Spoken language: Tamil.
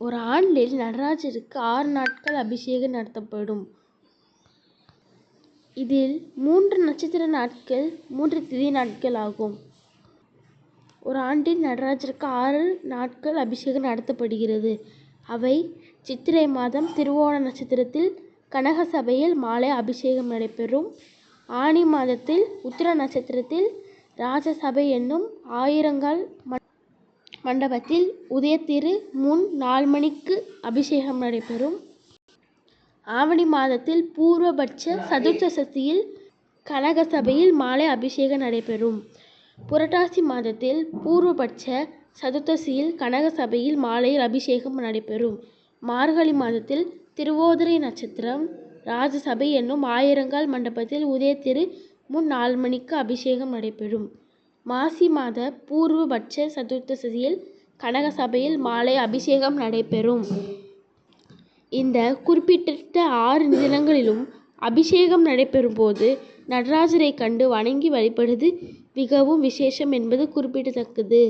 ஒரு ஆண்டில் நடராஜருக்கு ஆறு நாட்கள் அபிஷேகம் நடத்தப்படும். இதில் மூன்று நட்சத்திர நாட்கள் மூன்று திதி நாட்கள் ஆகும். ஒரு ஆண்டில் நடராஜருக்கு ஆறு நாட்கள் அபிஷேகம் நடத்தப்படுகிறது. அவை சித்திரை மாதம் திருவோண நட்சத்திரத்தில் கனகசபையில் மாலை அபிஷேகம் நடைபெறும். ஆனி மாதத்தில் உத்திர நட்சத்திரத்தில் ராஜசபை என்னும் ஆயிரங்கால் மண்டபத்தில் உதயத்திரு முன் நாலு மணிக்கு அபிஷேகம் நடைபெறும். ஆவணி மாதத்தில் பூர்வபட்ச சதுர்த்தசியில் கனகசபையில் மாலை அபிஷேகம் நடைபெறும். புரட்டாசி மாதத்தில் பூர்வபட்ச சதுர்த்தசியில் கனகசபையில் மாலையில் அபிஷேகம் நடைபெறும். மார்கழி மாதத்தில் திருவோதரை நட்சத்திரம் ராஜசபை என்னும் ஆயிரங்கால் மண்டபத்தில் உதயத்திரு முன் நாலு மணிக்கு அபிஷேகம் நடைபெறும். மாசி மாத பூர்வபட்ச சதுர்த்தசியில் கனகசபையில் மாலை அபிஷேகம் நடைபெறும். இந்த குறிப்பிட்ட ஆறு தினங்களிலும் அபிஷேகம் நடைபெறும் போது நடராஜரை கண்டு வணங்கி வழிபடுவது மிகவும் விசேஷம் என்பது குறிப்பிடத்தக்கது.